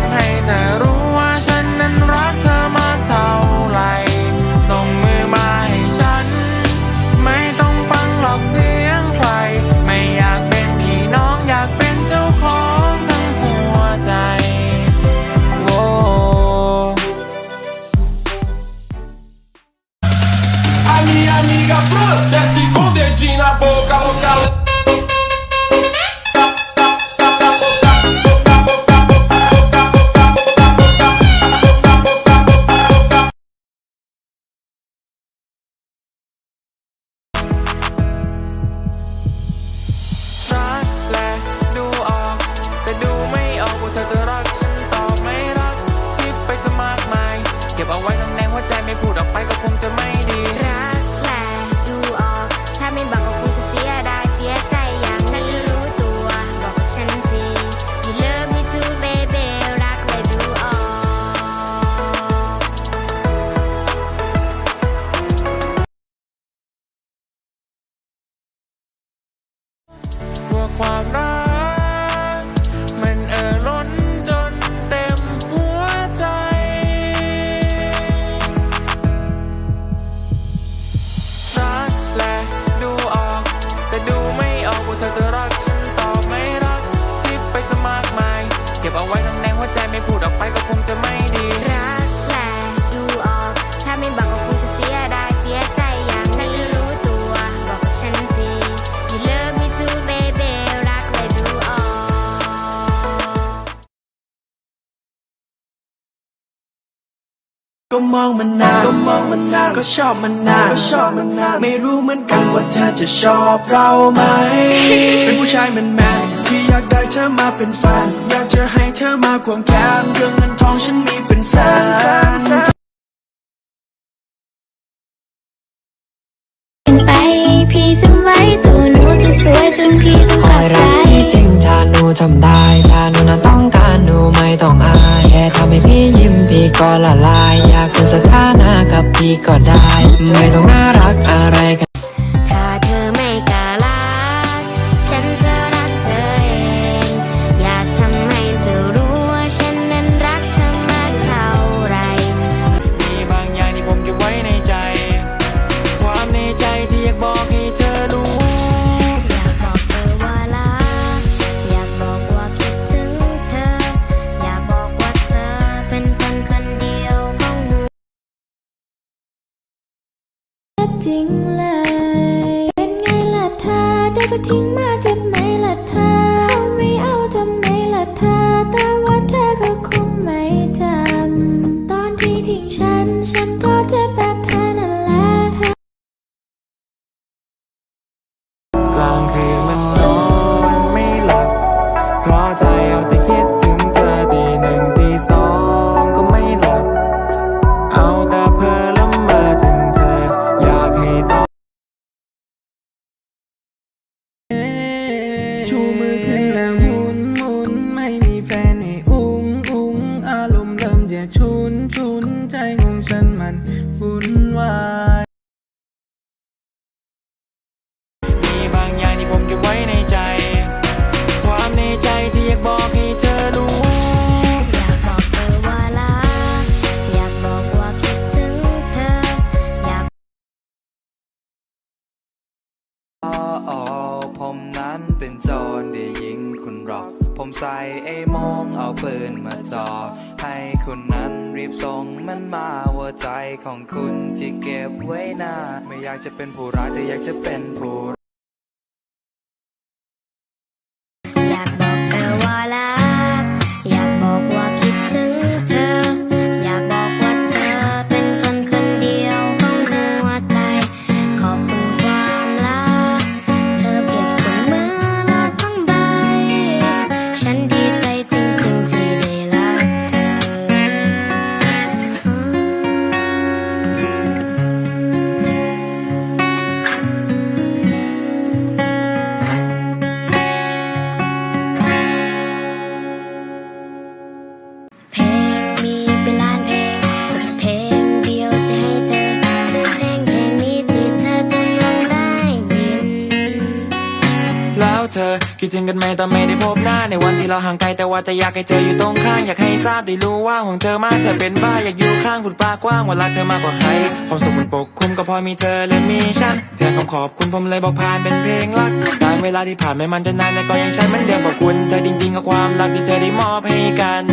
ำให้เธอรู้ว่าฉันนั้นรักเธอมากเท่าไรส่งมือมาให้ฉัน ไม่ต้องฟังหลอกเสียงใคร ไม่อยากเป็นพี่น้องอยากเป็นเจ้าของทั้งหัวใจโว้ ก็มองมันนานก็มองมันนานก็ชอบมันนานก็ชอบมันนานไม่รู้เหมือนกันว่าเธอจะชอบเราไหม เป็นผู้ชายแมนแมนที่อยากได้เธอมาเป็นแฟนอยากจะให้เธอมาควงแขนเรื่องเงินทองฉันมีเป็นแสนไปพี่จำไว้ตัวหนูจะสวยจนพี่ต้องคกอลัยบใจรักพี่จริงถ้าหนูทำได้ ถ้าหนูน่ะต้องการหนูไม่ต้องอาย แค่ทำให้พี่ยิ้มพี่ก็ละลาย เป็นสถานะกับพี่ก็ได้ ไม่ต้องน่ารักอะไรกัน จริงเลย เป็นไงล่ะเธอได้ก็ทิ้งมา มันวุ่นวายมีบางอย่างที่ผมเก็บไว้ในใจ ความในใจที่อยากบอกให้เธอรู้ อยากบอกเธอว่ารักอยากบอกว่าคิดถึงเธอ อยากโอ้ผมนั้นเป็นโจรได้ยิงคุณหรอกผม ใส่ไอ้มองเอาปืนมาจ่อให้คุณนั้นรีบส่งมันมาหัวใจของคุณที่เก็บไว้นาไม่อยากจะเป็นผู้ร้ายแต่อยากจะเป็นผู้ คิดถึงกันไหมตอนไม่ได้พบหน้าในวันที่เราห่างไกลแต่ว่าจะอยากให้เธออยู่ตรงข้างอยากให้ทราบได้รู้ว่าห่วงเธอมากเธอเป็นบ้าอยากอยู่ข้างคุณปากว้างว่ารักเธอมากกว่าใครความสุขมันปกคลุมก็พอมีเธอและมีฉันเธอคำขอบคุณผมเลยบอกผ่านเป็นเพลงรักการเวลาที่ผ่านไม่มันจะนานแต่ก็ยังใช้มันเดิมขอบคุณเธอจริงๆกับความรักที่เธอได้มอบให้กัน